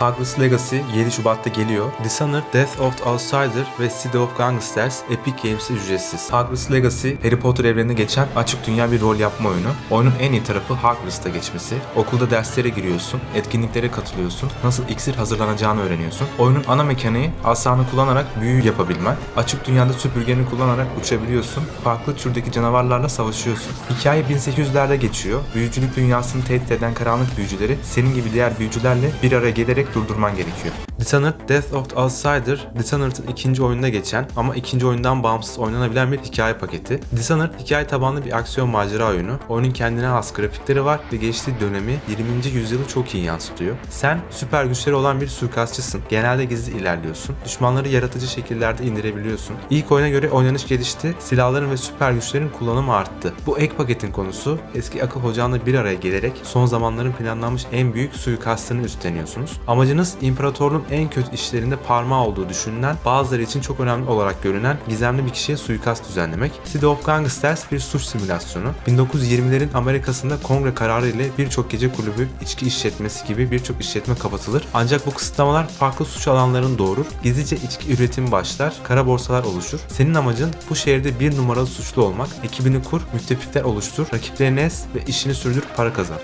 Hogwarts Legacy 7 Şubat'ta geliyor. Dishonored, Death of the Outsider ve City of Gangsters Epic Games'te ücretsiz. Hogwarts Legacy, Harry Potter evrenine geçen açık dünya bir rol yapma oyunu. Oyunun en iyi tarafı Hogwarts'ta geçmesi. Okulda derslere giriyorsun, etkinliklere katılıyorsun, nasıl iksir hazırlanacağını öğreniyorsun. Oyunun ana mekaniği asanı kullanarak büyü yapabilmen. Açık dünyada süpürgeni kullanarak uçabiliyorsun. Farklı türdeki canavarlarla savaşıyorsun. Hikaye 1800'lerde geçiyor. Büyücülük dünyasını tehdit eden karanlık büyücüleri senin gibi diğer büyücülerle bir araya gelerek durdurman gerekiyor. Dishonored Death of the Outsider, Dishonored'ın ikinci oyununa geçen ama ikinci oyundan bağımsız oynanabilen bir hikaye paketi. Dishonored hikaye tabanlı bir aksiyon macera oyunu. Oyunun kendine has grafikleri var ve geçtiği dönemi 20. yüzyılı çok iyi yansıtıyor. Sen süper güçleri olan bir suikastçısın. Genelde gizli ilerliyorsun. Düşmanları yaratıcı şekillerde indirebiliyorsun. İlk oyuna göre oynanış gelişti. Silahların ve süper güçlerin kullanımı arttı. Bu ek paketin konusu eski akıl hocanla bir araya gelerek son zamanların planlanmış en büyük suikastını üstleniyorsunuz. Amacınız imparatorluğun en kötü işlerinde parmağı olduğu düşünülen bazıları için çok önemli olarak görünen gizemli bir kişiye suikast düzenlemek. City of Gangsters bir suç simülasyonu. 1920'lerin Amerika'sında kongre kararı ile birçok gece kulübü, içki işletmesi gibi birçok işletme kapatılır. Ancak bu kısıtlamalar farklı suç alanlarını doğurur. Gizlice içki üretimi başlar, kara borsalar oluşur. Senin amacın bu şehirde bir numaralı suçlu olmak. Ekibini kur, müttefikler oluştur, rakiplerini ez ve işini sürdür, para kazan.